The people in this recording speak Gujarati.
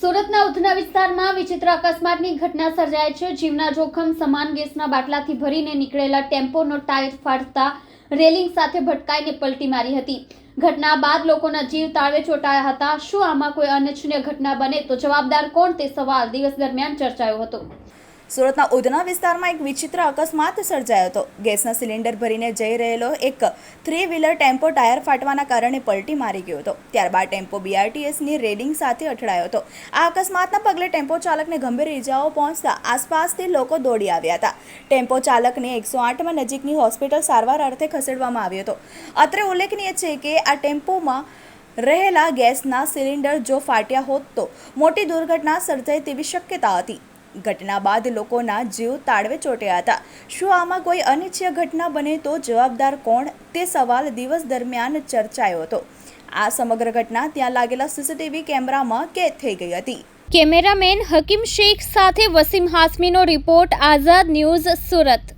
સુરતના ઉધના વિસ્તારમાં વિચિત્ર અકસ્માતની ઘટના સર્જાય છે. જીવના જોખમ સમાન ગેસના બાટલાથી ભરીને નીકળેલા ટેમ્પોનો ટાયર ફાટતા રેલિંગ સાથે ભટકાઈને પલટી મારી હતી. ઘટના બાદ લોકોના જીવ તાળવે ચોંટાયા હતા. શું આમાં કોઈ અનિચ્છનીય ઘટના બને તો જવાબદાર કોણ તે સવાલ દિવસ દરમિયાન ચર્ચાયો હતો. સુરતના ઉધના વિસ્તારમાં એક વિચિત્ર અકસ્માત સર્જાયો હતો. ગેસના સિલિન્ડર ભરીને જઈ રહેલો એક થ્રી વ્હીલર ટેમ્પો ટાયર ફાટવાના કારણે પલટી મારી ગયો હતો. ત્યારબાદ ટેમ્પો બીઆરટીએસની રેડિંગ સાથે અથડાયો હતો. આ અકસ્માતના પગલે ટેમ્પો ચાલકને ગંભીર ઇજાઓ પહોંચતા આસપાસથી લોકો દોડી આવ્યા હતા. ટેમ્પો ચાલકને એકસો આઠમાં નજીકની હોસ્પિટલ સારવાર અર્થે ખસેડવામાં આવ્યો હતો. અત્રે ઉલ્લેખનીય છે કે આ ટેમ્પોમાં રહેલા ગેસના સિલિન્ડર જો ફાટ્યા હોત તો મોટી દુર્ઘટના સર્જાય તેવી શક્યતા હતી. ઘટના બાદ લોકોના જીવ તાળવે ચોટ્યા હતા. શું આમાં કોઈ અનિચ્છ્ય ઘટના બને તો જવાબદાર કોણ? તે સવાલ દિવસ દરમિયાન ચર્ચાયો હતો. આ સમગ્ર ઘટના ત્યાં લાગેલા સીસીટીવી કેમેરામાં કેદ થઈ ગઈ હતી. કેમેરામેન હકીમ શેખ સાથે વસીમ હાસમીનો રિપોર્ટ, આઝાદ ન્યૂઝ સુરત.